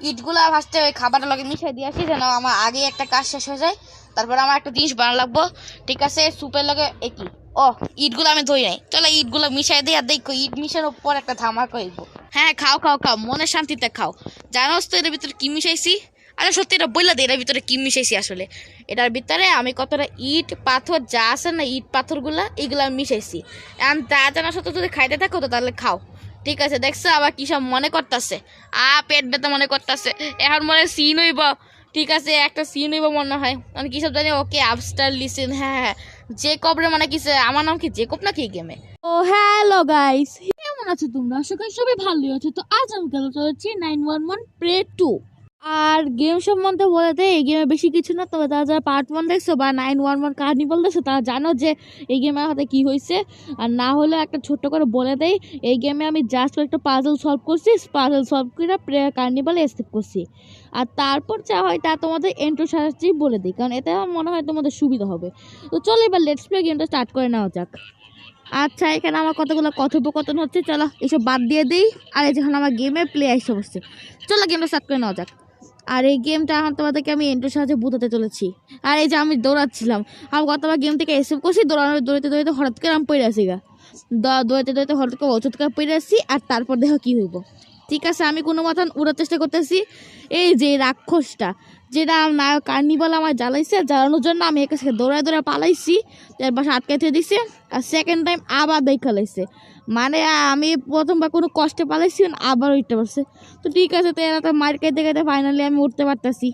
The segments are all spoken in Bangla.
ইটগুলা ফার্স্টে ওই খাবারের লগে মিশিয়ে দিয়ে আসি, যেন আমার আগে একটা কাজ শেষ হয়ে যায়। তারপর আমার একটা জিনিস বানানো লাগবো। ঠিক আছে স্যুপের লগে একই ও, ইটগুলো আমি ধুই নাই। চলো ইটগুলো মিশাই দিই আর দেখো, ইট মিশানোর পর একটা ধামাকা হইব হ্যাঁ খাও খাও খাও মনে শান্তিতে খাও। জানোস তো এর ভিতরে কি মিশাইছি? আরে সত্যি এটা বললা দে, এটার ভিতরে কি মিশাইছি আসলে? এটার ভিতরে আমি কতটা ইট, পাথর যা আছে না, ইট পাথরগুলো, এগুলা মিশাইছি। এখন তা জানা সত্য যদি খাইতে থাকো তো তাহলে খাও। ঠিক আছে, দেখছ আবার কি সব মনে করতেছে? আ, পেট ব্যথা মনে করতেছে। এখন মনে সিন হইব। ঠিক আছে, একটা সিন হইব মনে হয়। মানে কি সব জানি, ওকে আপস্টার লিসেন হ্যাঁ হ্যাঁ জেকব রে মানে কিসে আমার নাম কি জেকব নাকি গেমে ও হ্যালো গাইস কেমন আছো তোমরা? আশা করি সবাই ভালোই আছো। তো আজ আমি গেল চলেছি nine one one prey two আর গেম সম্বন্ধে বলে দেয় এই গেমে বেশি কিছু না, তবে তারা যারা পার্ট ওয়ান দেখছ বা নাইন ওয়ান ওয়ান কার্নিভাল দেখছ, তারা জানো যে এই গেমের হাতে কি হয়েছে। আর না হলে একটা ছোট্ট করে বলে দেয় এই গেমে আমি জাস্ট একটা পাজল সলভ করছি পাজল সলভ করে প্রে কার্নিভালে স্কিপ করছি। আর তারপর যা হয় তা তোমাদের এন্ট্রো সাহায্যেই বলে দিই, কারণ এতে আমার মনে হয় তোমাদের সুবিধা হবে। তো চলো এবার লেটস প্লে গেমটা স্টার্ট করে নেওয়া যাক। আচ্ছা এখানে আমার কতগুলো কথোপকথন হচ্ছে, চলো এসব বাদ দিয়ে দিই। আর এই যখন আমার গেমে প্লে এসে বসছে। চলো গেমটা স্টার্ট করে নেওয়া যাক। আর এই গেমটা এখন তোমাদেরকে আমি এন্ট্রোর সাহায্যে বুঝাতে চলেছি। আর এই যে আমি দৌড়াচ্ছিলাম, আমি গতবার গেম থেকে এসে করছি, দৌড়ানো দৌড়াতে দৌড়াতে হঠাৎ করে আমি পড়ে আসি গা। দৌড়াতে দৌড়াতে হঠাৎ করে অচুত করে পড়ে আসি আর তারপর দেখো কী হইব। ঠিক আছে, আমি কোনো মতন উড়ার চেষ্টা করতেছি। এই যে রাক্ষসটা যেটা নায়ক কার্নিভাল আমার জ্বালাইছে, জ্বালানোর জন্য আমি একে সাথে দৌড়ায় দৌড়ায় পালাইছি তার পাশে আটকাইতে দিছে, আর সেকেন্ড টাইম আবার দেখা লাইছে মানে আমি প্রথমবার কোনো কষ্টে পালাইছি আবার উঠতে পারছে। তো ঠিক আছে, তো এরা তো মার খাইতে ফাইনালি আমি উঠতে পারতাছি।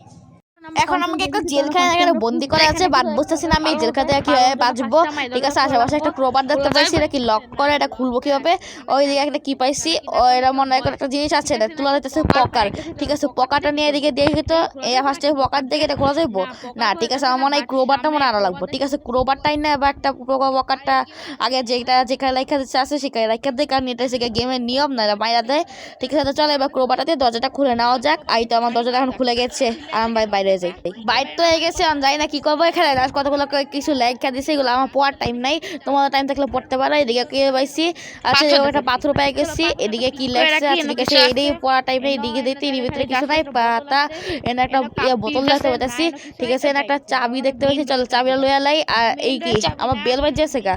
এখন আমাকে একটা জেলখানা এখানে বন্দি করা আছে বাদ বুঝতেছি না আমি জেলখানা থেকে কীভাবে বাঁচবো? ঠিক আছে আশেপাশে একটা ক্রোবার দেখতে পাইছি এটা কি লক করে এটা খুলবো কীভাবে? ওই দিকে একটা কি পাইছি ও এরা মনে হয় একটা জিনিস আছে এটা তুলা দিতেছে পকার ঠিক আছে পকাটা নিয়ে এদিকে দেখি তো এই ফার্স্টে পকার দিকে এটা খোলা যাইবো না ঠিক আছে আমার মনে হয় ক্রোবারটা মনে আনা লাগবো ঠিক আছে ক্রোবারটাই না বা একটা পকারটা আগে যেটা যেখানে লেখা দিচ্ছে আছে সেখানে লেখা দেয় কারণ এটা সেখানে গেমের নিয়ম না এটা বাইরে দেয় ঠিক আছে তো চলো এবার ক্রোবারটা দিয়ে দরজাটা খুলে নেওয়া যাক আর এই তো আমার দরজাটা এখন খুলে গেছে আর আমি বাই- বাইরে যাই। বাইর তো হয়ে গেছে আমি জানি না কি করব এখানে। কতগুলো কিছু লেখা দিছে এগুলো আমার পড়ার টাইম নাই। তোমাদের টাইম থাকলে পড়তে পারো এদিকে কি পাইছি? আচ্ছা একটা পাথর। পেয়ে গেছি এদিকে কি লেখছে? আচ্ছা, এদিকে পড়ার টাইম নেই এদিকে দেখতে এর ভিতরে কিছু নাই পাতা এনে একটা ইয়ে বোতল দেখতে পাইতেছি। ঠিক আছে এনে একটা চাবি দেখতে পাচ্ছি চলো চাবিটা লইয়া লাই। আর এই কি আমার বেল বাজছে গা।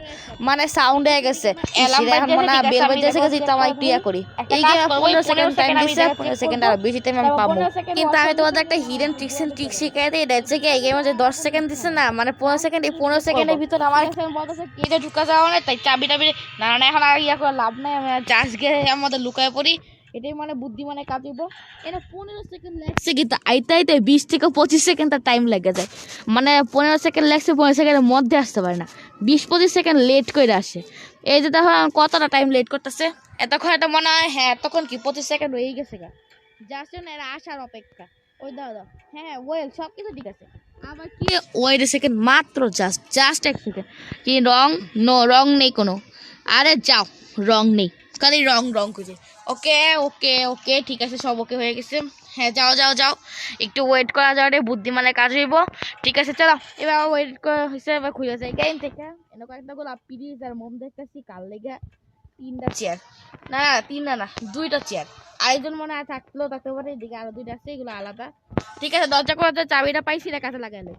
মানে সাউন্ড হয়ে গেছে। বেল গেছে তো আমার একটু ইয়া করি। এই পনেরো সেকেন্ড টাইম দিচ্ছে পনেরো সেকেন্ড আর বেশি টাইম আমি পাবো। কিন্তু আমি তোমাদের একটা হিডেন ট্রিক্স শিখাই দিই এটা হচ্ছে কি এই গেমে যে দশ সেকেন্ড দিচ্ছে না মানে পনেরো সেকেন্ড এই পনেরো সেকেন্ডের ভিতরে আমার বলতেছে কেটে ঢুকা যাওয়া না তাই চাবি টাবি না না এখন আর ইয়া করে লাভ নাই আমি চার্জ গিয়ে আমাদের লুকায় পড়ি। এটাই মানে বুদ্ধি মানে কাটিব এটা পনেরো সেকেন্ড লাগছে কিন্তু আইতে আইতে বিশ থেকে পঁচিশ সেকেন্ড তার টাইম লেগে যায়। মানে পনেরো সেকেন্ড লাগছে পনেরো সেকেন্ডের মধ্যে আসতে পারে না। বিশ পঁচিশ সেকেন্ড লেট করে আসে। এই যে দেখো কতটা টাইম লেট করতেছে? এতক্ষণ এটা মনে হয় হ্যাঁ তখন কি পঁচিশ সেকেন্ড হয়ে গেছে গা। যার জন্য এরা আসার অপেক্ষা। ওই দাও দাও। হ্যাঁ ওয়েল সব কিছু ঠিক আছে। আবার কি? ওয়েট সেকেন্ড মাত্র জাস্ট জাস্ট এক সেকেন্ড কি, রং? নো রং নেই কোনো। আরে, যাও, রং নেই। খালি রং রং খুঁজে। ওকে ওকে ওকে, ঠিক আছে, সব ওকে হয়ে গেছে। হ্যাঁ যাও যাও যাও। একটু ওয়েট করা যাও রে বুদ্ধিমানে কাজ হইব। ঠিক আছে, চলো। এবার ওয়েট করা হয়েছে এবার খুঁজে যাই। গেম থেকে এনে কয়েকটা গোলাপ পিরিজ আর মোম দেখতেছি কাল লেগে? তিনটা চেয়ার না না তিন না দুইটা চেয়ার আরেকজন মনে হয় থাকলেও থাকতে পারে এদিকে আরও দুইটা আছে, এগুলো আলাদা। ঠিক আছে, দরজা করাতে চাবিটা পাইছি না কাছে লাগাইলে।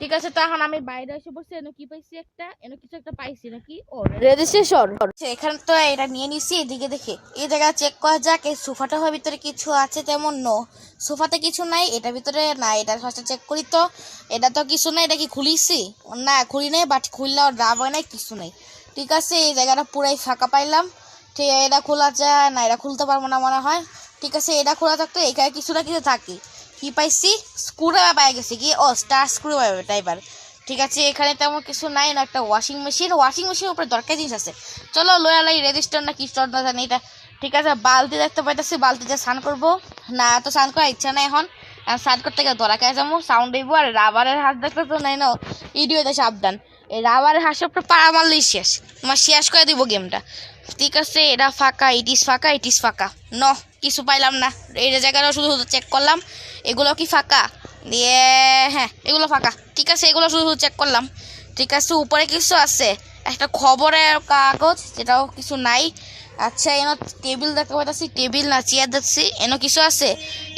ঠিক আছে তো এখন আমি বাইরে এসে বসছি, এনে কি পাইছি একটা? এনে কিছু একটা পাইছি নাকি? ও রেজিস্ট্রেশন এখানে তো এটা নিয়ে নিছি, এদিকে দেখে। এই জায়গা চেক করা যাক, এই সোফাটা হয় ভিতরে কিছু আছে তেমন? নো সোফাতে কিছু নাই, এটা ভিতরে না, এটা ফার্স্টে চেক করি তো। এটা তো কিছু নাই, এটা কি খুলিছি? না, খুলি নাই বাট খুললেও ডাব হয় নাই, কিছু নাই। ঠিক আছে, এই জায়গাটা পুরাই ফাঁকা পাইলাম। ঠিক আছে, এটা খোলা যায় না, এটা খুলতে পারব না মনে হয়। ঠিক আছে, এটা খোলা থাকতো এখানে কিছু না কিছু থাকে। কি পাইছি? স্ক্রুড্রাইভার পাই গেছি কি? ও স্টার স্ক্রুড্রাইভার টাইপার ঠিক আছে, এখানে তেমন কিছু নাই, না একটা ওয়াশিং মেশিন ওয়াশিং মেশিনের উপরে দরকার জিনিস আছে। চলো লোয়ালাই রেজিস্টার না কি স্টোর না জানি এটা। ঠিক আছে, বালতি দেখতে পাইতেছি বালতিতে স্নান করব। না তো স্নান করার ইচ্ছা নাই এখন। আর স্নান করতে গেলে দরা যাব সাউন্ড হইব আর রাবারের হাত দেখতে তো নাই না ইডিওতে সাবধান। এই রাবারের হাসের পাড়া মারলেই শেষ। তোমার শেষ করে দিব গেমটা। ঠিক আছে, এটা ফাঁকা ইটিস ফাঁকা ইটিস ফাঁকা। ন, কিছু পাইলাম না। এই জায়গাটা শুধু শুধু চেক করলাম। এগুলো কি ফাঁকা? দিয়ে হ্যাঁ এগুলো ফাঁকা। ঠিক আছে, এগুলো শুধু শুধু চেক করলাম। ঠিক আছে, উপরে কিছু আছে। একটা খবরের কাগজ, যেটাও কিছু নাই। আচ্ছা এনো টেবিল দেখতে পাচ্ছি টেবিল না চেয়ার দেখছি। এনো কিছু আছে?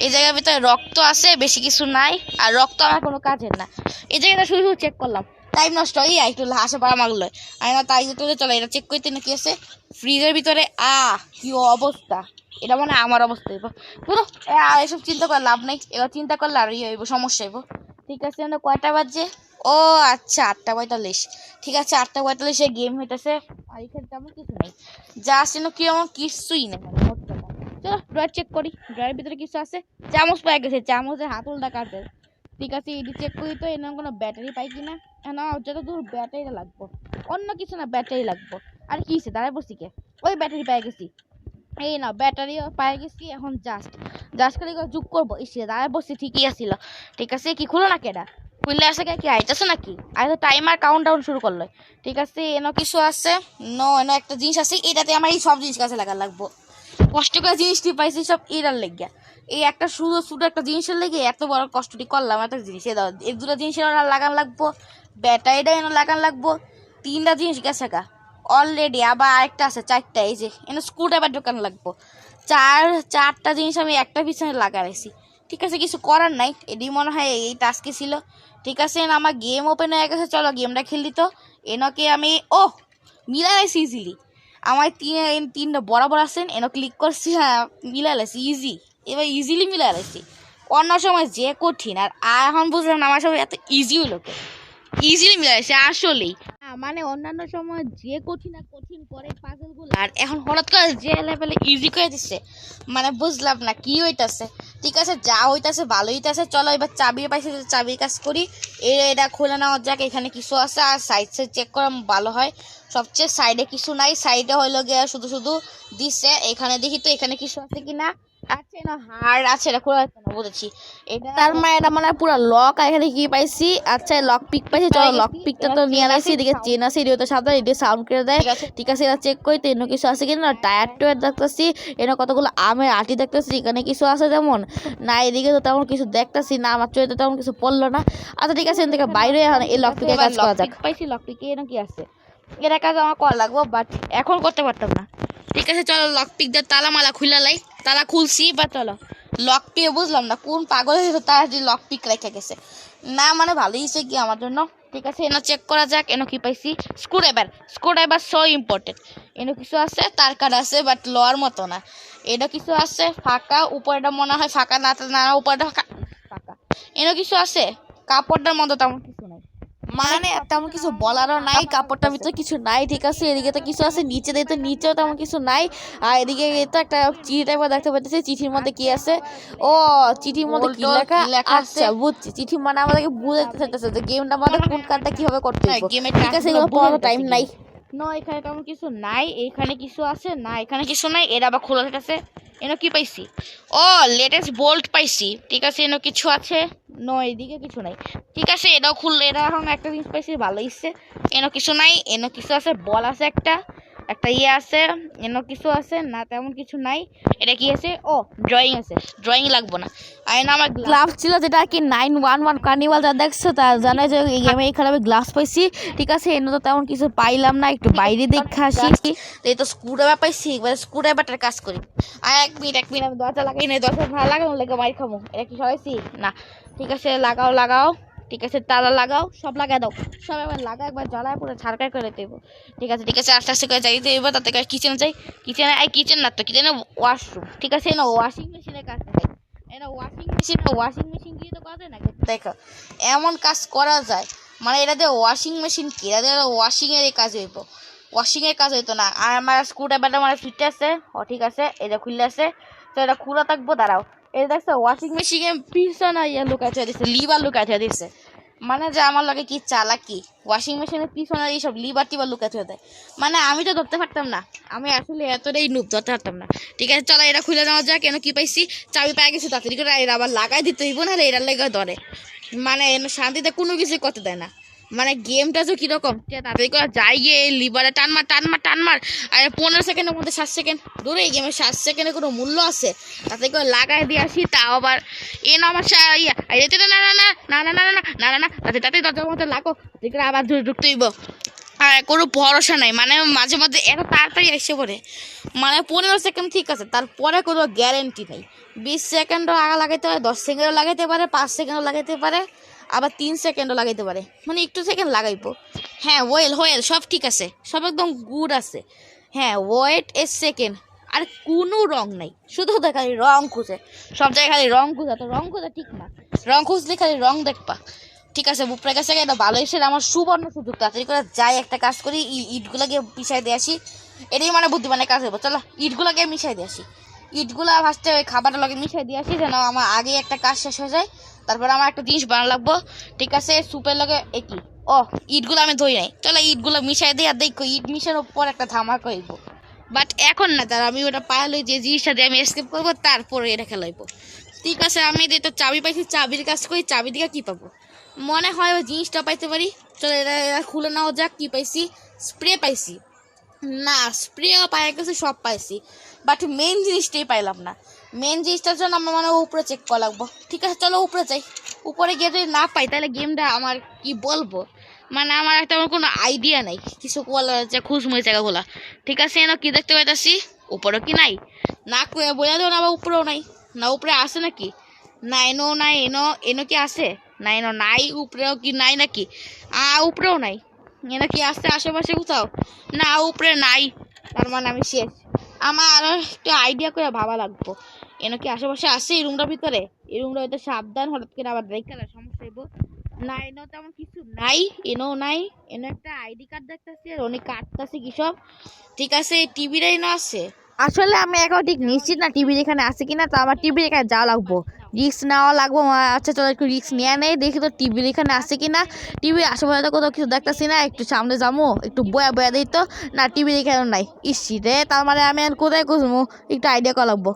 এই জায়গার ভিতরে রক্ত আছে, বেশি কিছু নাই। আর রক্ত আমার কোনো কাজের না। এই জায়গাটা শুধু শুধু চেক করলাম। টাইম নষ্ট হয়ে একটু হাসে পাড়া মাগলো আমি না তাই তুলে চলো, এটা চেক করতে না কি আছে ফ্রিজের ভিতরে, আ, কি অবস্থা? এটা মানে আমার অবস্থা হইব। পুরো এসব চিন্তা করে লাভ নেই। এবার চিন্তা করলে আর ইয়ে হইব, সমস্যা হইব। ঠিক আছে না কয়টা বাজছে? ও আচ্ছা আটটা পঁয়তাল্লিশ। ঠিক আছে, আটটা পঁয়তাল্লিশে গেম হইতেছে। আর এখানে তেমন কিছু নেই। যা আছে না কি এমন কিছুই নেই। মানে চলো ড্রয়ার চেক করি। ড্রয়ারের ভিতরে কিছু আছে? চামচ পাই গেছে, চামচের হাতলটা কাটে। ঠিক আছে, এটি চেক করি তো, এর কোনো ব্যাটারি পাই কিনা? না, যত দূর ব্যাটারি লাগবো, অন্য কিছু না, ব্যাটারি লাগবো। আর কি হয়েছে দাঁড়ায় বসি কে? ওই ব্যাটারি পাই গেছি। এই না ব্যাটারিও পাই গেছি, এখন জাস্ট জাস্ট খালি যুগ করব। ইসে, দাঁড়ায় বসছি, ঠিকই আসছিল ঠিক আছে, কি খুলো না কেডা? খুললে আসে কি আইতেছে নাকি? তো টাইমার কাউন্ট ডাউন শুরু করল। ঠিক আছে, এনো কিছু আছে? নো এনো একটা জিনিস আছে, এটাতে আমার এই সব জিনিস কাছে লাগা লাগবো। কষ্ট করে জিনিসটি পাইছি সব এরার লেগে এই একটা শুধু শুধু একটা জিনিসের লেগে এত বড় কষ্টটি করলাম, একটা জিনিস এ দুটো জিনিসের লাগান লাগবো। ব্যাটারিটা এনে লাগান লাগবো। তিনটা জিনিস গেছে গা। অলরেডি আবার আরেকটা আছে, চারটা, এই যে, এনে স্ক্রু ড্রাইভার দোকান লাগবো। চার, চারটা জিনিস আমি একটা পিছনে লাগা লাগাইছি। ঠিক আছে, কিছু করার নাই। এটি মনে হয় এই টাস্কে ছিল। ঠিক আছে আমার গেম ওপেন হয়ে গেছে, চলো গেমটা খেলি তো। এনকে আমি, ও মিলাইছি ইজিলি আমার তিন তিনটা বরাবর আছেন এনে ক্লিক করছি হ্যাঁ মিলাইছি ইজি এবার ইজিলি মিলাইছি অন্য সময় যে কঠিন, আর এখন বুঝলাম আমার সময় এত ইজি হলো ইজিলি মিলে গেছে আসলেই। মানে অন্যান্য সময় যে কঠিন আর কঠিন করে পাজলগুলো আর এখন হঠাৎ করে যে লেভেলে ইজি করে দিচ্ছে মানে বুঝলাম না কি হইতাছে। ঠিক আছে যা হইতাছে ভালো হইতাছে চলো এবার চাবি পাইছে চাবির কাজ করি। এটা খোলা নেওয়া যাক এখানে কিছু আছে আর সাইজ সাইড চেক করা ভালো হয়। সবচেয়ে সাইডে কিছু নাই সাইডে হইল গিয়ে শুধু শুধু দিচ্ছে এখানে দেখি তো এখানে কিছু আছে কিনা? আছে না হাড় আছে এটা খোলা যাচ্ছে না বুঝেছি এটা তার মানে এটা মানে পুরো লক এখানে কি পাইছি? আচ্ছা লক পিক পাইছি চলো লক পিকটা তো নিয়ে আসি এদিকে চেন আছে এদিকে তো সাদা এদিকে সাউন্ড করে দেয়। ঠিক আছে। এটা চেক করি তো এনে কিছু আছে কিনা? টায়ার টুয়ার দেখতেছি এনে কতগুলো আমের আটি দেখতেছি এখানে কিছু আছে যেমন না এদিকে তো তেমন কিছু দেখতেছি না আমার চোখে তো তেমন কিছু পড়ল না। আচ্ছা ঠিক আছে এখান থেকে বাইরে এখন এই লক পিকের কাজ করা যাক। পাইছি লক পিকে এনে কি আছে? এটা কাজ আমার করা লাগবো বাট এখন করতে পারতাম না। ঠিক আছে, চলো লক পিক দিয়ে তালা মালা খুলে লাই। তালা খুলছি বা চলো। লক পিক বুঝলাম না কোন পাগল তার যে লক পিক রেখে গেছে। না মানে ভালোই হয়েছে কি আমার জন্য। ঠিক আছে, এনে চেক করা যাক, এনে কি পাইছি? Screwdriver screwdriver so important এনে কিছু আছে, তার কার্ড আছে বাট লোয়ার মতো না। এটা কিছু আছে, ফাঁকা, উপরেটা মনে হয় ফাঁকা, না না উপরটা ফাঁকা। এনে কিছু আছে, কাপড়টার মতো তেমন মানে তেমন কিছু বলারও নাই কাপড়টার ভিতরে কিছু নাই ঠিক আছে এদিকে তো কিছু আছে নিচে দিয়ে তো নিচেও তেমন কিছু নাই আর এদিকে তো একটা চিঠি টাইপের দেখতে পাচ্ছি চিঠির মধ্যে কি আছে? ও চিঠির মধ্যে কি লেখা? আচ্ছা বুঝছি চিঠি মানে আমাদেরকে বুঝাতে চাইতেছে যে গেমটা আমাদের কোন কাজটা কীভাবে করতে হবে ঠিক আছে এগুলো পড়ার টাইম নাই। না এখানে তেমন কিছু নাই এখানে কিছু আছে না এখানে কিছু নাই এরা আবার খোলা আছে এনো কি পাইছি? ও লেটেস্ট বোল্ট পাইছি। ঠিক আছে, এনো কিছু আছে? ন এদিকে কিছু নাই। ঠিক আছে, এটাও খুললে। এটা এখন একটা জিনিস পাইছি, ভালো ইচ্ছে এনো কিছু নাই, এনো কিছু আছে, বল আছে একটা। একটা ইয়ে আছে এনো কিছু আছে না তেমন কিছু নাই। এটা কি আছে? ও ড্রয়িং আছে। ড্রয়িং লাগবো না। আর এনে আমার গ্লাভস ছিল যেটা কি নাইন ওয়ান ওয়ান কার্নিভাল যা দেখছ তা জানে যে এই গেমে এখানে আমি গ্লাভস পাইছি। ঠিক আছে এনে তো তেমন কিছু পাইলাম না একটু বাইরে দেখে আসি। তো এই তো স্ক্রু ড্রাইভার পাইছি এবার স্ক্রু ড্রাইভারটার কাজ করি। আর এক মিনিট এক মিনিট আমি দরজা লাগাই নাই দরজা ভালো লাগানো লেগে মারি খামো এটা কি সবাইছি না। ঠিক আছে লাগাও লাগাও। ঠিক আছে, তালা লাগাও, সব লাগাই দাও। সব একবার লাগা একবার জ্বালায় পুরো ছাড়কাই করে দেব। ঠিক আছে ঠিক আছে, আস্তে আস্তে করে যাই দেবো তাতে করে কিচেনে যাই। কিচেনে আই কিচেন না তো কিচেনে ওয়াশরুম ঠিক আছে না ওয়াশিং মেশিনের কাজ দেখাই এটা ওয়াশিং মেশিন ওয়াশিং মেশিন দিয়ে তো করা যায় না দেখো, এমন কাজ করা যায় মানে এটা দিয়ে ওয়াশিং মেশিন কি? এটা দিয়ে ওয়াশিং এর কাজ হইব। ওয়াশিং এর কাজ হইতো না। আর আমার স্ক্রু ড্রাইভারটা মানে ফিটে আছে। ও ঠিক আছে এটা খুললে আছে। তো এটা খোলা থাকব, দাঁড়াও। এটা দেখছ ওয়াশিং মেশিনে পিছনে ইয়ে লুকাই থুয়ে দিচ্ছে লিভার লুকাই থুয়ে দিচ্ছে মানে যে আমার লাগে কি চালাকি ওয়াশিং মেশিনের পিছনে এইসব লিভার টিভার লুকাই থুয়ে দেয় মানে আমি তো ধরতে পারতাম না আমি আসলে এতটাই নুব ধরতে পারতাম না। ঠিক আছে চলো এটা খুলে নেওয়া যাক কেন কি পাইছি? চাবি পাই গেছি তাড়াতাড়ি করে এরা আবার লাগাই দিতে হইব না এরা লেগে ধরে। মানে শান্তিতে কোনো কিছু করতে দেয় না। মানে গেমটা তো কীরকম যে তাড়াতাড়ি করে যাই গিয়ে লিভারে টান মার টান মার টান মার আর পনেরো সেকেন্ডের মধ্যে সাত সেকেন্ড দূরে এই গেমে সাত সেকেন্ডের কোনো মূল্য আছে তাতে করে লাগাই দিয়ে আসি তাও আবার এ না আমার ইয়া না না না না না না না না না না তাতে তাতে দরজার মধ্যে লাগো করে আবার ঢুকতে হইব হ্যাঁ কোনো ভরসা নাই মানে মাঝে মাঝে এত তাড়াতাড়ি এসে পড়ে মানে পনেরো সেকেন্ড ঠিক আছে তারপরে কোনো গ্যারেন্টি নেই বিশ সেকেন্ডও আগা লাগাইতে পারে দশ সেকেন্ডও লাগাইতে পারে পাঁচ সেকেন্ডও লাগাইতে পারে আবার তিন সেকেন্ডও লাগাইতে পারে। মানে একটু সেকেন্ড লাগাইবো। হ্যাঁ ওয়েল ওয়েল সব ঠিক আছে। সব একদম গুড আছে। হ্যাঁ ওয়েট এ সেকেন্ড আর কোনো রং নাই। শুধু তো খালি রং খুঁজে। সব জায়গায় খালি রং খুঁজে। তো রং খুঁজে ঠিক না। রং খুঁজলে খালি রং দেখবা। ঠিক আছে বুপরের কাছে এটা ভালো এসে আমার সুবর্ণ সুযোগ তাড়াতাড়ি করে যাই একটা কাজ করি ইটগুলাকে পিছাই দিয়ে আসি। এটাই মানে বুদ্ধিমানের কাজ হব চলো ইটগুলাকে মিশাই দিয়ে আসি। ইটগুলা ফার্স্টে ওই খাবারের লগে মিশিয়ে দিয়ে আসি, যেন আমার আগে একটা কাজ শেষ হয়ে যায়। তারপর আমার একটা জিনিস বানানো লাগবো। ঠিক আছে স্যুপের লগে এ কি? ও, ইটগুলো আমি ধুই নাই। চলো ইটগুলো মিশাই দিই আর দেখো, ইট মিশানোর পর একটা ধামাকা হইব বাট এখন না তার আমি ওটা পাইলে যে জিনিসটা দিয়ে আমি এসকেপ করব, তারপরে এটা খেলাইব ঠিক আছে, আমি তো চাবি পাইছি, চাবির কাজ করি, চাবি দিকে কী পাবো? মনে হয় ওই জিনিসটা পাইতে পারি। চলো এটা খুলে নেওয়া যাক, কী পাইছি? স্প্রে পাইছি। না স্প্রেও পাই গেছে, সব পাইছি। বাট মেন জিনিসটাই পাইলাম না। মেন জিনিসটার জন্য আমার মনে হয় উপরে চেক করা লাগবো। ঠিক আছে, চলো উপরে যাই। উপরে গিয়ে যদি না পাই, তাহলে গেমটা আমার কি বলব? মানে আমার একটা আমার কোনো আইডিয়া নাই। কিছু বলার যে খুশমুই জায়গাগুলা। ঠিক আছে, এনে কি দেখতে পাইতাছি? উপরেও কি নাই? না বোঝা দেবো না আবার উপরেও নাই। না উপরে আছে নাকি? না, এনো নাই, এনো এনো কি আসে না, এনো নাই, উপরেও কি নাই নাকি? আ, উপরেও নাই। এনো কি আছে আশেপাশে কোথাও? না, উপরে নাই। তার মানে আমি শেষ। আমার আরও একটু আইডিয়া করে ভাবা লাগবো। এনে কি আশেপাশে আসে এই রুমটার ভিতরে? এই রুমটা হয়তো সাবধান, হঠাৎ করে আবার দেখে সমস্যা হইব। না এনো তেমন কিছু নাই এনো নাই। এনো একটা আইডি কার্ড দেখতেছি আর অনেক কাটতেছি কি সব। ঠিক আছে টিভির এনো আছে। আসলে আমি এখন ঠিক নিশ্চিত না টিভি যেখানে আছে কিনা তো আমার টিভির এখানে যাওয়া লাগবো। রিক্স নেওয়া লাগবো আচ্ছা চলো একটু রিক্স নিয়ে নেই দেখি তো টিভির এখানে আছে কিনা। টিভি আশেপাশে তো কোথাও কিছু দেখতেছি না একটু সামনে যাব একটু বয়া বয়া দিই তো। না টিভির এখানে নাই। ইসি রে তার মানে আমি এখন কোথায় খুঁজবো? একটু আইডিয়া করা লাগবো।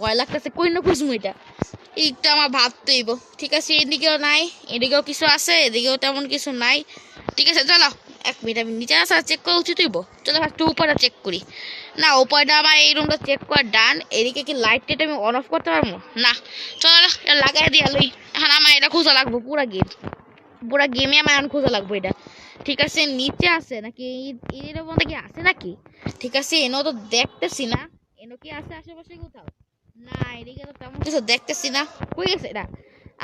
ভয় লাগতেছে কই না খুঁজবো এটা? একটু আমার ভাবতে হইব ঠিক আছে এদিকেও নাই এদিকেও কিছু আছে এদিকেও তেমন কিছু নাই। ঠিক আছে, চলো, এক মিনিট, আমি নিচে আসা চেক করা উচিত হইব। চলো, একটু উপরে চেক করি। না, উপরটা আমার এই রুমটা চেক করা ডান এদিকে কি লাইট টেট আমি অন অফ করতে পারব? না, চলো লাগাই দিয়া লই। এখন আমার এটা খোঁজা লাগবো, পুরা গেম পুরা গেমে আমার এখন খোঁজা লাগবো এটা। ঠিক আছে, নিচে আছে নাকি? এই- এর মধ্যে কি আছে নাকি? ঠিক আছে এনেও তো দেখতেছি না। এনো কি আছে আশেপাশে কোথাও? না এদিকে তো তেমন কিছু দেখতেছি না। কই গেছে এটা?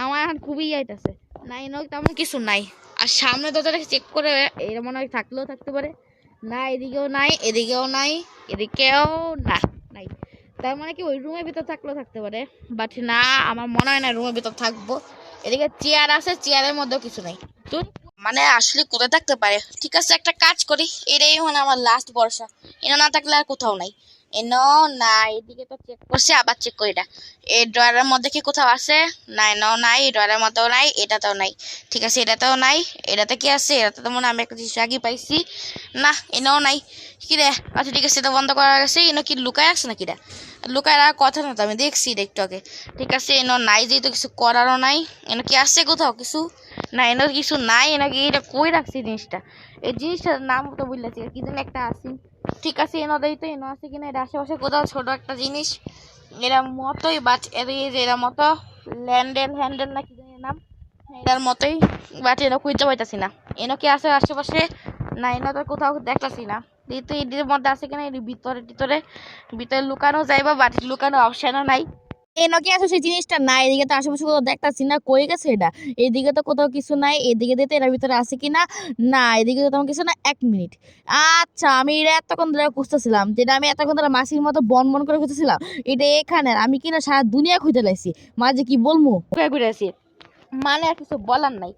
আমার এখন খুবই আইতাছে। না তেমন কিছু নাই। আর সামনে দরজাটা চেক করে এর মনে হয় থাকলেও থাকতে পারে। না এদিকেও নাই এদিকেও নাই এদিকেও না নাই। তার মানে কি ওই রুমের ভিতর থাকলেও থাকতে পারে। বাট না আমার মনে হয় না রুমের ভিতর থাকব। এদিকে চেয়ার আছে চেয়ারের মধ্যেও কিছু নাই। মানে আসলে কোথায় থাকতে পারে? ঠিক আছে একটা কাজ করি। এটাই মানে আমার লাস্ট বর্ষা এটা না থাকলে আর কোথাও নাই। এনো না এদিকে তো চেক করছে, আবার চেক করি এটা। এই ড্রয়ারের মধ্যে কি কোথাও আছে? না এনো নাই এই ড্রয়ারের মধ্যেও নাই, এটাতেও নাই। ঠিক আছে, এটাতেও নাই, এটাতে কি আছে? এটাতে তো মনে আমি একটা জিনিস আগে পাইছি। না এনেও নাই। কি রে? আচ্ছা ঠিক আছে, এটা বন্ধ করা গেছে। এনো কি লুকায় আছে নাকি রে লুকায় রাখার কথা না তো, আমি দেখছি একটু আগে। ঠিক আছে এনো নাই, যেহেতু কিছু করারও নাই। এনো কি আছে কোথাও কিছু? না এনো কিছু নাই এনাকে এটা কই রাখছি জিনিসটা? এই জিনিসটার নাম তো বুঝলাছি কি যেন একটা আছে। ঠিক আছে এনো দেয় তো এনো আছে কিনা, এটা আশেপাশে কোথাও ছোট একটা জিনিস। এরা মতোই বাট এর যে এরা মতো, ল্যান্ডেল হ্যান্ডেল না কি জানি নাম। এটার মতোই বাট এনো খুঁজতে পাইতাছি না। এনো কি আছে আশেপাশে? না এনো তো কোথাও দেখতাছি না। এই তো এটির মধ্যে আছে কিনা এর ভিতরে ভিতরে ভিতরে লুকানো যাইবা বাট লুকানো অপশনও নাই। এনো কি আছে, সেই জিনিসটা না এদিকে তো আশেপাশে কোথাও দেখতেছি না, কই গেছে এটা? এদিকে তো কোথাও কিছু নাই, এদিকে দিতে এটার ভিতরে আছে কি না না এদিকে তো তেমন কিছু না, এক মিনিট। আচ্ছা আমি এটা এতক্ষণ ধরে খুঁজতেছিলাম, যেটা আমি এতক্ষণ ধরে মাসির মতো বন বন করে খুঁজতেছিলাম, এটা এখানে আমি কিনা সারা দুনিয়া খুঁজে লাইছি। মাঝে কি বলব ঘুরে আছি? মানে আর কিছু বলার নাই।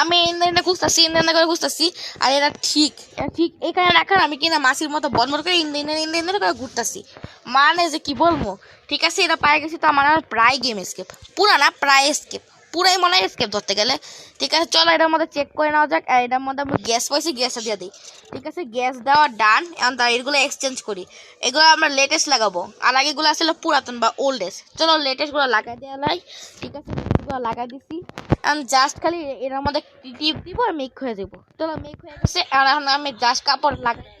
আমি ইন্দ্রেনে খুঁজতেছি ইন্দ্রেনে করে খুঁজতেছি আর এটা ঠিক এটা ঠিক এখানে রাখার আমি কিনা মাসির মতো বন বন করে ইন্দ্রেনে ইন্দ্রেনে করে ঘুরতেছি। মানে যে কি বলব? ঠিক আছে এটা পায়ে গেছি তো আমার প্রায় গেম স্কেপ পুরা না, প্রায় স্কেপ পুরাই মনে হয় স্কেপ ধরতে গেলে। ঠিক আছে, চলো এটার মধ্যে চেক করে নেওয়া যাক। আর এটার মধ্যে আমি গ্যাস পাইছি গ্যাসটা দিয়ে দিই। ঠিক আছে গ্যাস দেওয়া ডান এখন তার এগুলো এক্সচেঞ্জ করি। এগুলো আমরা লেটেস্ট লাগাবো। আর আগেগুলো আসলে পুরাতন বা ওল্ডেস্ট চলো লেটেস্টগুলো লাগাই দেওয়া লাই ঠিক আছে লেটেস্টগুলো লাগাই দিছি। এখন জাস্ট খালি এটার মধ্যে টিপ দিব আর মেক হয়ে চলো মেক হয়ে গেছে। আর এখন আমি জাস্ট কাপড় লাগাই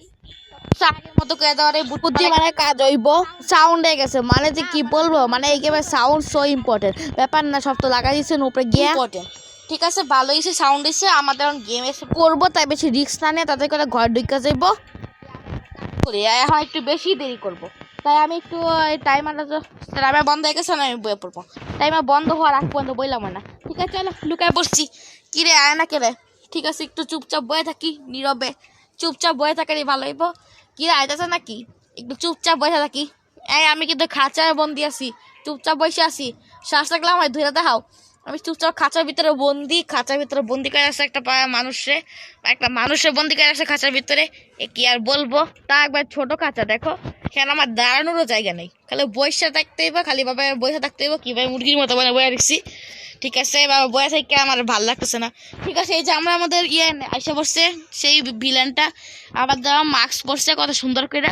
আগের মতো করে দেওয়ার এই বুদ্ধি মানে কাজ হইব। সাউন্ড হয়ে গেছে। মানে যে কি বলব? মানে সাউন্ড সো ইম্পর্টেন্ট ব্যাপার না সব তো লাগাই দিচ্ছেন উপরে গিয়ে। ইম্পর্টেন্ট ঠিক আছে ভালো হয়েছে সাউন্ড হয়েছে আমাদের এখন গেম এসে করব তাই বেশি রিস্ক না নিয়ে তাদের করে ঘর ঢুকে যাইবো। এখন একটু বেশি দেরি করব। তাই আমি একটু টাইমারটা তো টাইমার বন্ধ হয়ে গেছে না আমি বয়ে পড়ব। টাইমার বন্ধ হওয়ার আগ পর্যন্ত বইলাম না। ঠিক আছে, চলো, লুকায় পড়ছি। কিরে আয় না কেরে। ঠিক আছে, একটু চুপচাপ বয়ে থাকি, নীরবে। চুপচাপ বয়ে থাকারই ভালো হইব। কিরে আইতেছে নাকি? একটু চুপচাপ বসে থাকি। এই, আমি কিন্তু খাঁচায় বন্দি আছি। চুপচাপ বসে আছি। শ্বাস থাকলে আমার ধরে দেখাও আমি চুপচাপ খাঁচার ভিতরে বন্দি, খাঁচার ভিতরে বন্দি করে আছে একটা মানুষে। একটা মানুষের বন্দি করে আছে খাঁচার ভিতরে। এ কি আর বলব? তা একবার ছোট খাঁচা, দেখো। সেখানে আমার দাঁড়ানোরও জায়গা নেই। খালি বৈশা থাকতে হইব, খালি বাবা বৈশা থাকতে হইব, কীভাবে মুরগির মতো মানে বয়ে রেখছি ঠিক আছে, বাবা বয়ে থেকে আমার ভালো লাগতেছে না। ঠিক আছে, এই যে আমরা আমাদের ইয়ে আইসা পড়ছে, সেই ভিলেনটা আবার দেওয়া মাস্ক পরছে, কত সুন্দর করে।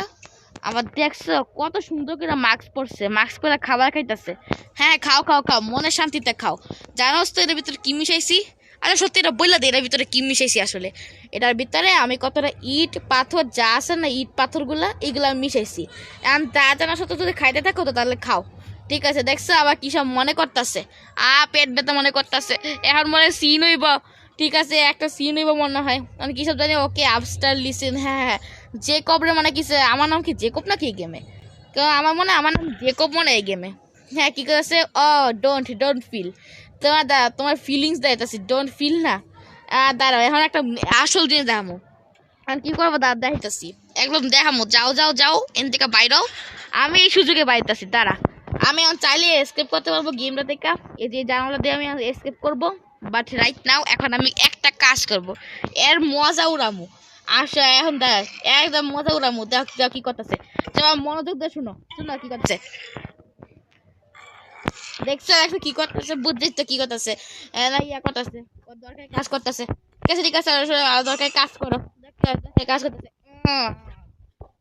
আবার দেখছ, কত সুন্দর করে মাস্ক পরছে, মাস্ক পরে খাবার খাইতেছে। হ্যাঁ খাও খাও খাও মনে শান্তিতে খাও। জানোস তো এটার ভিতরে কি মিশাইছি? আরে সত্যি এটা বললা দে এটার ভিতরে কি মিশাইছি আসলে? এটার ভিতরে আমি কতটা ইট, পাথর যা আছে না, ইট, পাথরগুলা, এগুলো আমি মিশাইছি। এখন তা জানা সত্য যদি খাইতে থাকো তো তাহলে খাও। ঠিক আছে, দেখছ আবার কি সব মনে করতেছে? আ, পেট ব্যথা মনে করতেছে। এখন মনে সিন হইব। ঠিক আছে, একটা সিন হইব মনে হয়। আমি কি সব জানি? ওকে আপস্টার লিসেন হ্যাঁ হ্যাঁ। জেকব রে মানে কিসে আমার নাম কি জেকব নাকি এই গেমে আমার মনে আমার নাম জেকব মনে এই গেমে হ্যাঁ কি করেছে ও ডোন্ট ডোন্ট ফিল তোমার দা, তোমার ফিলিংস দেখাইতেছি ডোন্ট ফিল না? দাঁড়াও, এখন একটা আসল জিনিস দেখামো। আর কি করব দাঁড় দেখাইতেছি। একদম দেখামো, যাও যাও যাও এন থেকে বাইরেও আমি এই সুযোগে বাইরেতেছি, দাঁড়া। আমি এখন চাইলে এসকেপ করতে পারব গেমটা থেকে এই যে জানালা দিয়ে আমি এসকেপ করব। বাট রাইট নাও এখন আমি একটা কাজ করব। এর মজা উড়ামু। আসা, এখন দেখ, একদম মজা উড়ামু কি করতেছে। মনোযোগ দিয়ে শুনো শুনো কি করছে দেখছ দেখছ কি করতেছে তো কি করতেছে। ইয়া করতেছে, ওর দরকার কাজ করতেছে। ঠিক আছে ঠিক আছে দরকার কাজ করো। কাজ করতেছে।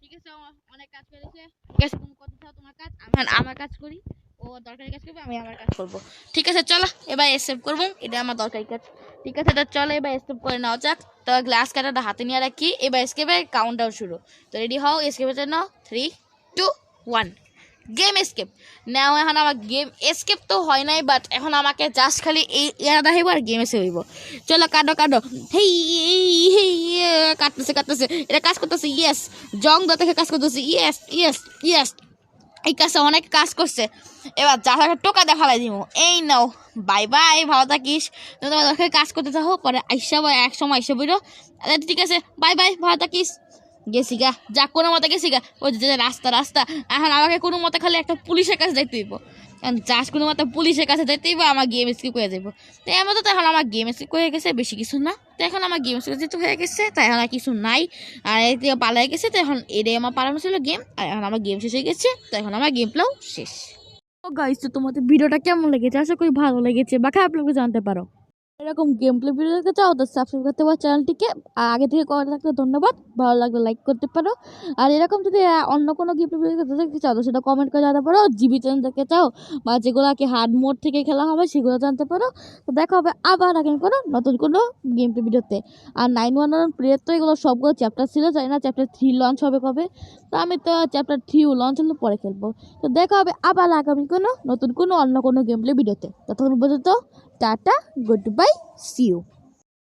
ঠিক আছে অনেক কাজ করেছে। ঠিক আছে, তুমি করতে তোমার কাজ, আমি আমার কাজ করি। ও দরকারি কাজ করবে, আমি আমার কাজ করব। ঠিক আছে, চলো, এবার এসেভ করব, এটা আমার দরকারি কাজ। ঠিক আছে, তো চলো এবার এসেভ করে নেওয়া যাক, তো গ্লাস কাটাটা হাতে নিয়ে রাখি। এবার এসকেপের কাউন্টডাউন শুরু। তো রেডি হও এসকেপের জন্য three two one game escape now এখন আমার গেম এসকেপ তো হয় নাই বাট এখন আমাকে জাস্ট খালি এই ইয়াদা হইব আর গেম এসে হইব। চলো, কাটো কাটো। হেই হেই কাটতেছে কাটতেছে। এটা কাজ করতেছে ইয়েস জং থেকে কাজ করতেছে ইয়েস ইয়েস ইয়েস এই কাজটা অনেক কাজ করছে। এবার যা টোকা দেখালাই দিব এই নাও। বাই বাই, ভালো থাকিস। তুমি তোমার দরকার কাজ করতে থাকো পরে আইসা বা এক সময় আইসা বইরো। আরে ঠিক আছে, বাই বাই, ভালো থাকিস। গেছি গা যা কোনো মতে গেছি গা ওই যে রাস্তা রাস্তা। এখন আমাকে কোনো মতে খালি একটা পুলিশের কাছে যাইতে হইব। কারণ যাস কোনো মতে পুলিশের কাছে যাইতে হইব, আমার গেম স্কিপ হয়ে যাইব। তো এর মতো তো এখন আমার গেম স্কিপ হয়ে গেছে, বেশি কিছু না। তো এখন আমার গেম স্কিপ যেহেতু হয়ে গেছে, তাই এখন আর কিছু নাই। আর দিয়ে পালাই গেছে, তো এখন এটাই আমার পালানো ছিল গেম আর এখন আমার গেম শেষ হয়ে গেছে, তো এখন আমার গেম প্লেও শেষ। ও গাইস তো তোমাদের ভিডিওটা কেমন লেগেছে? আশা করি ভালো লেগেছে বা খারাপ জানতে পারো। এরকম গেম প্লে ভিডিও দেখতে চাও, তো সাবস্ক্রাইব করতে পারো চ্যানেলটিকে আর আগে থেকে করে থাকতে ধন্যবাদ, ভালো লাগলে লাইক করতে পারো। আর এরকম যদি অন্য কোনো প্লে ভিডিও দেখতে চাও, তো সেটা কমেন্ট করে জানাতে পারো। জিবি চ্যানেল দেখতে চাও, বা যেগুলো কি হার্ড মোড থেকে খেলা হবে, সেগুলো জানতে পারো। তো দেখা হবে আবার আগে কোনো নতুন কোনো গেম প্লে ভিডিওতে আর নাইন ওয়ান ওয়ান প্লেয়ার তো এগুলো সবগুলো চ্যাপ্টার ছিল, জানি না চ্যাপ্টার থ্রি লঞ্চ হবে কবে। তো আমি তো চ্যাপ্টার থ্রিও লঞ্চ হলে পরে খেলব। তো দেখা হবে আবার আগামী কোনো নতুন কোনো অন্য কোনো গেম প্লে ভিডিওতে ততক্ষণ পর্যন্ত tata goodbye see you